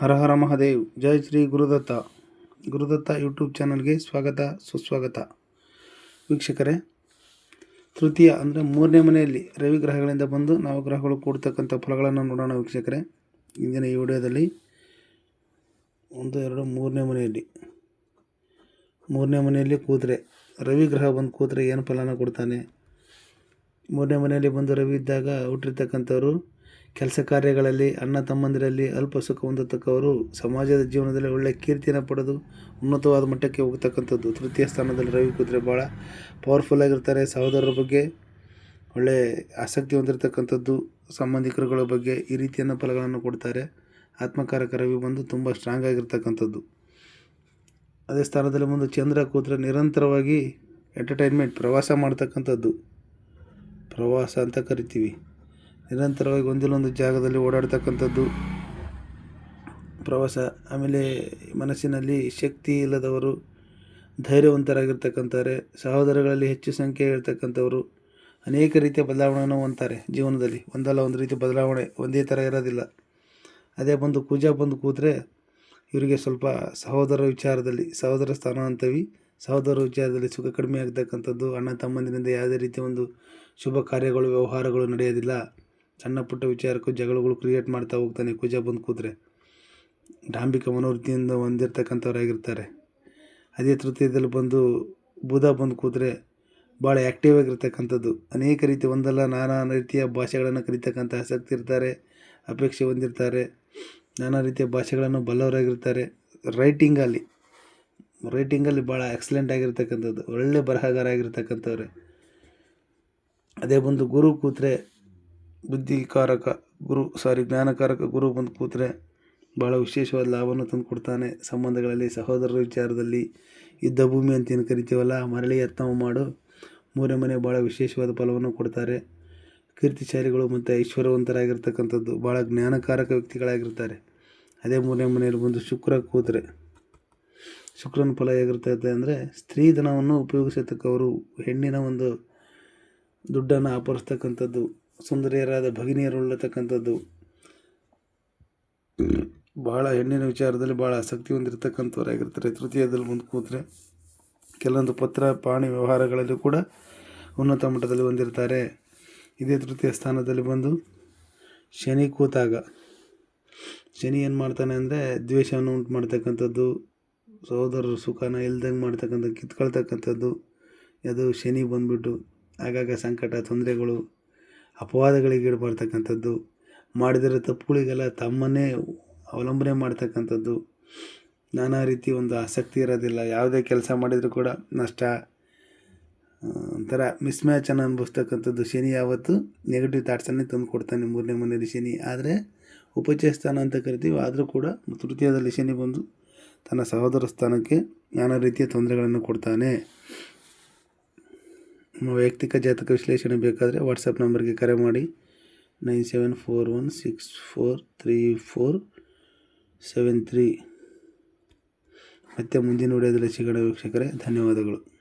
ಹರ ಹರ ಮಹಾದೇವ್ ಜಯ ಶ್ರೀ ಗುರುದತ್ತ. ಗುರುದತ್ತ ಯೂಟ್ಯೂಬ್ ಚಾನಲ್ಗೆ ಸ್ವಾಗತ, ಸುಸ್ವಾಗತ. ವೀಕ್ಷಕರೇ, ತೃತೀಯ ಅಂದರೆ ಮೂರನೇ ಮನೆಯಲ್ಲಿ ರವಿ ಗ್ರಹಗಳಿಂದ ಬಂದು ನಾವು ಗ್ರಹಗಳು ಕೊಡ್ತಕ್ಕಂಥ ಫಲಗಳನ್ನು ನೋಡೋಣ ವೀಕ್ಷಕರೇ. ಇಂದಿನ ಈ ವಿಡಿಯೋದಲ್ಲಿ ಒಂದು, ಎರಡು, ಮೂರನೇ ಮನೆಯಲ್ಲಿ ಮೂರನೇ ಮನೆಯಲ್ಲಿ ಕೂತ್ರೆ, ರವಿ ಗ್ರಹ ಬಂದು ಕೂತ್ರೆ ಏನು ಫಲನ ಕೊಡ್ತಾನೆ? ಮೂರನೇ ಮನೆಯಲ್ಲಿ ಬಂದು ರವಿ ಇದ್ದಾಗ ಹುಟ್ಟಿರ್ತಕ್ಕಂಥವ್ರು ಕೆಲಸ ಕಾರ್ಯಗಳಲ್ಲಿ, ಅಣ್ಣ ತಮ್ಮಂದಿರಲ್ಲಿ ಅಲ್ಪ ಸುಖ ಹೊಂದತಕ್ಕವರು ಸಮಾಜದ ಜೀವನದಲ್ಲಿ ಒಳ್ಳೆಯ ಕೀರ್ತಿಯನ್ನು ಪಡೆದು ಉನ್ನತವಾದ ಮಟ್ಟಕ್ಕೆ ಹೋಗ್ತಕ್ಕಂಥದ್ದು. ತೃತೀಯ ಸ್ಥಾನದಲ್ಲಿ ರವಿ ಕುದುರೆ ಭಾಳ ಪವರ್ಫುಲ್ ಆಗಿರ್ತಾರೆ. ಸಹೋದರರ ಬಗ್ಗೆ ಒಳ್ಳೆಯ ಆಸಕ್ತಿ ಹೊಂದಿರತಕ್ಕಂಥದ್ದು, ಸಂಬಂಧಿಕರುಗಳ ಬಗ್ಗೆ ಈ ರೀತಿಯನ್ನು ಫಲಗಳನ್ನು ಕೊಡ್ತಾರೆ. ಆತ್ಮಕಾರಕ ರವಿ ಬಂದು ತುಂಬ ಸ್ಟ್ರಾಂಗ್ ಆಗಿರ್ತಕ್ಕಂಥದ್ದು. ಅದೇ ಸ್ಥಾನದಲ್ಲಿ ಬಂದು ಚಂದ್ರ ಕೂತ್ರೆ ನಿರಂತರವಾಗಿ ಎಂಟರ್ಟೈನ್ಮೆಂಟ್ ಪ್ರವಾಸ ಮಾಡ್ತಕ್ಕಂಥದ್ದು. ಪ್ರವಾಸ ಅಂತ ಕರಿತೀವಿ. ನಿರಂತರವಾಗಿ ಒಂದಿಲ್ಲೊಂದು ಜಾಗದಲ್ಲಿ ಓಡಾಡ್ತಕ್ಕಂಥದ್ದು. ಪ್ರವಾಸ, ಆಮೇಲೆ ಮನಸ್ಸಿನಲ್ಲಿ ಶಕ್ತಿ ಇಲ್ಲದವರು, ಧೈರ್ಯವಂತರಾಗಿರ್ತಕ್ಕಂಥವ್ರೆ, ಸಹೋದರಗಳಲ್ಲಿ ಹೆಚ್ಚು ಸಂಖ್ಯೆ ಇರ್ತಕ್ಕಂಥವರು ಅನೇಕ ರೀತಿಯ ಬದಲಾವಣೆಯನ್ನು ಹೊಂತಾರೆ ಜೀವನದಲ್ಲಿ. ಒಂದಲ್ಲ ಒಂದು ರೀತಿ ಬದಲಾವಣೆ ಒಂದೇ ಥರ ಇರೋದಿಲ್ಲ. ಅದೇ ಬಂದು ಕೂಜಾ ಬಂದು ಕೂತ್ರೆ ಇವರಿಗೆ ಸ್ವಲ್ಪ ಸಹೋದರ ವಿಚಾರದಲ್ಲಿ, ಸಹೋದರ ಸ್ಥಾನ ಅಂತೀವಿ, ಸಹೋದರ ವಿಚಾರದಲ್ಲಿ ಸುಖ ಕಡಿಮೆ ಆಗ್ತಕ್ಕಂಥದ್ದು, ಅಣ್ಣ ತಮ್ಮಂದಿನಿಂದ ಯಾವುದೇ ರೀತಿಯ ಒಂದು ಶುಭ ಕಾರ್ಯಗಳು, ವ್ಯವಹಾರಗಳು ನಡೆಯೋದಿಲ್ಲ. ಸಣ್ಣ ಪುಟ್ಟ ವಿಚಾರಕ್ಕೂ ಜಗಳಗಳು ಕ್ರಿಯೇಟ್ ಮಾಡ್ತಾ ಹೋಗ್ತಾನೆ ಕುಜ ಬಂದು ಕೂತ್ರೆ. ಡಾಂಬಿಕ ಮನೋವೃತ್ತಿಯಿಂದ ಹೊಂದಿರ್ತಕ್ಕಂಥವ್ರಾಗಿರ್ತಾರೆ. ಅದೇ ತೃತೀಯದಲ್ಲಿ ಬಂದು ಬುಧ ಬಂದು ಕೂತ್ರೆ ಭಾಳ ಆ್ಯಕ್ಟಿವ್ ಆಗಿರ್ತಕ್ಕಂಥದ್ದು. ಅನೇಕ ರೀತಿ ಒಂದಲ್ಲ ನಾನಾ ರೀತಿಯ ಭಾಷೆಗಳನ್ನು ಕಲಿತಕ್ಕಂಥ ಆಸಕ್ತಿ ಇರ್ತಾರೆ, ಅಪೇಕ್ಷೆ ಹೊಂದಿರ್ತಾರೆ, ನಾನಾ ರೀತಿಯ ಭಾಷೆಗಳನ್ನು ಬಲ್ಲವರಾಗಿರ್ತಾರೆ. ರೈಟಿಂಗಲ್ಲಿ ರೈಟಿಂಗಲ್ಲಿ ಭಾಳ ಎಕ್ಸಲೆಂಟ್ ಆಗಿರ್ತಕ್ಕಂಥದ್ದು. ಒಳ್ಳೆ ಬರಹಗಾರ ಆಗಿರ್ತಕ್ಕಂಥವ್ರೆ. ಅದೇ ಬಂದು ಗುರು ಕೂತ್ರೆ ಬುದ್ಧಿಕಾರಕ ಗುರು, ಸಾರಿ, ಜ್ಞಾನಕಾರಕ ಗುರು ಬಂದು ಕೂತರೆ ಭಾಳ ವಿಶೇಷವಾದ ಲಾಭವನ್ನು ತಂದು ಕೊಡ್ತಾನೆ. ಸಂಬಂಧಗಳಲ್ಲಿ, ಸಹೋದರರ ವಿಚಾರದಲ್ಲಿ, ಯುದ್ಧ ಭೂಮಿ ಅಂತ ಏನು ಕರಿತೀವಲ್ಲ, ಮರಳಿ ಯತ್ನ ಮಾಡು. ಮೂರನೇ ಮನೆ ಭಾಳ ವಿಶೇಷವಾದ ಫಲವನ್ನು ಕೊಡ್ತಾರೆ. ಕೀರ್ತಿಶಾಲಿಗಳು ಮತ್ತು ಐಶ್ವರ್ಯವಂತರಾಗಿರ್ತಕ್ಕಂಥದ್ದು ಭಾಳ ಜ್ಞಾನಕಾರಕ ವ್ಯಕ್ತಿಗಳಾಗಿರ್ತಾರೆ. ಅದೇ ಮೂರನೇ ಮನೆಯಲ್ಲಿ ಬಂದು ಶುಕ್ರ ಕೂತ್ರೆ. ಶುಕ್ರನ ಫಲ ಹೇಗಿರ್ತೈತೆ ಅಂದರೆ ಸ್ತ್ರೀಧನವನ್ನು ಉಪಯೋಗಿಸತಕ್ಕವರು ಹೆಣ್ಣಿನ ಒಂದು ದುಡ್ಡನ್ನು ಅಪಹರಿಸ್ತಕ್ಕಂಥದ್ದು ಸುಂದರಿಯರಾದ ಭಗಿನಿಯರುಳ್ಳತಕ್ಕಂಥದ್ದು. ಬಹಳ ಹೆಣ್ಣಿನ ವಿಚಾರದಲ್ಲಿ ಭಾಳ ಆಸಕ್ತಿ ಹೊಂದಿರತಕ್ಕಂಥವ್ರಾಗಿರ್ತಾರೆ ತೃತೀಯದಲ್ಲಿ ಮುಂದೆ ಕೂತ್ರೆ ಕೆಲವೊಂದು ಪತ್ರ, ಪಾಣಿ ವ್ಯವಹಾರಗಳಲ್ಲಿ ಕೂಡ ಉನ್ನತ ಮಟ್ಟದಲ್ಲಿ ಹೊಂದಿರ್ತಾರೆ. ಇದೇ ತೃತೀಯ ಸ್ಥಾನದಲ್ಲಿ ಬಂದು ಶನಿ ಕೂತಾಗ. ಶನಿ ಏನು ಮಾಡ್ತಾನೆ ಅಂದರೆ ದ್ವೇಷವನ್ನು ಉಂಟು ಮಾಡ್ತಕ್ಕಂಥದ್ದು ಸಹೋದರರ ಸುಖನ ಇಲ್ದಂಗೆ ಮಾಡ್ತಕ್ಕಂಥ, ಕಿತ್ಕೊಳ್ತಕ್ಕಂಥದ್ದು. ಅದು ಶನಿ ಬಂದುಬಿಟ್ಟು ಆಗಾಗ ಸಂಕಟ, ತೊಂದರೆಗಳು ಅಪವಾದಗಳಿಗೆ ಈಡುಬರ್ತಕ್ಕಂಥದ್ದು ಮಾಡಿದಿರೋ ತಪ್ಪುಗಳಿಗೆಲ್ಲ ತಮ್ಮನ್ನೇ ಅವಲಂಬನೆ ಮಾಡ್ತಕ್ಕಂಥದ್ದು, ನಾನಾ ರೀತಿ ಒಂದು ಆಸಕ್ತಿ ಇರೋದಿಲ್ಲ. ಯಾವುದೇ ಕೆಲಸ ಮಾಡಿದರೂ ಕೂಡ ನಷ್ಟ. ಒಂಥರ ಮಿಸ್ ಮ್ಯಾಚನ್ನು ಅನುಭವಿಸ್ತಕ್ಕಂಥದ್ದು. ಶನಿ ಯಾವತ್ತು ನೆಗೆಟಿವ್ ಥಾಟ್ಸನ್ನೇ ತಂದು ಕೊಡ್ತಾನೆ ಮೂರನೇ ಮನೆಯಲ್ಲಿ ಶನಿ. ಆದರೆ ಉಪಚಯ ಸ್ಥಾನ ಅಂತ ಕರಿತೀವಿ. ಆದರೂ ಕೂಡ ತೃತೀಯದಲ್ಲಿ ಶನಿ ಬಂದು ತನ್ನ ಸಹೋದರ ಸ್ಥಾನಕ್ಕೆ ನಾನಾ ರೀತಿಯ ತೊಂದರೆಗಳನ್ನು ಕೊಡ್ತಾನೆ. ವೈಯಕ್ತಿಕ ಜಾತಕ ವಿಶ್ಲೇಷಣೆ ಬೇಕಾದರೆ ವಾಟ್ಸಪ್ ನಂಬರ್ಗೆ ಕರೆ ಮಾಡಿ. Nine seven four one six four three four seven three. ಮತ್ತೆ ಮುಂದಿನ ವಿಡಿಯೋದಲ್ಲಿ ಸಿಗೋಣ ವೀಕ್ಷಕರೇ. ಧನ್ಯವಾದಗಳು.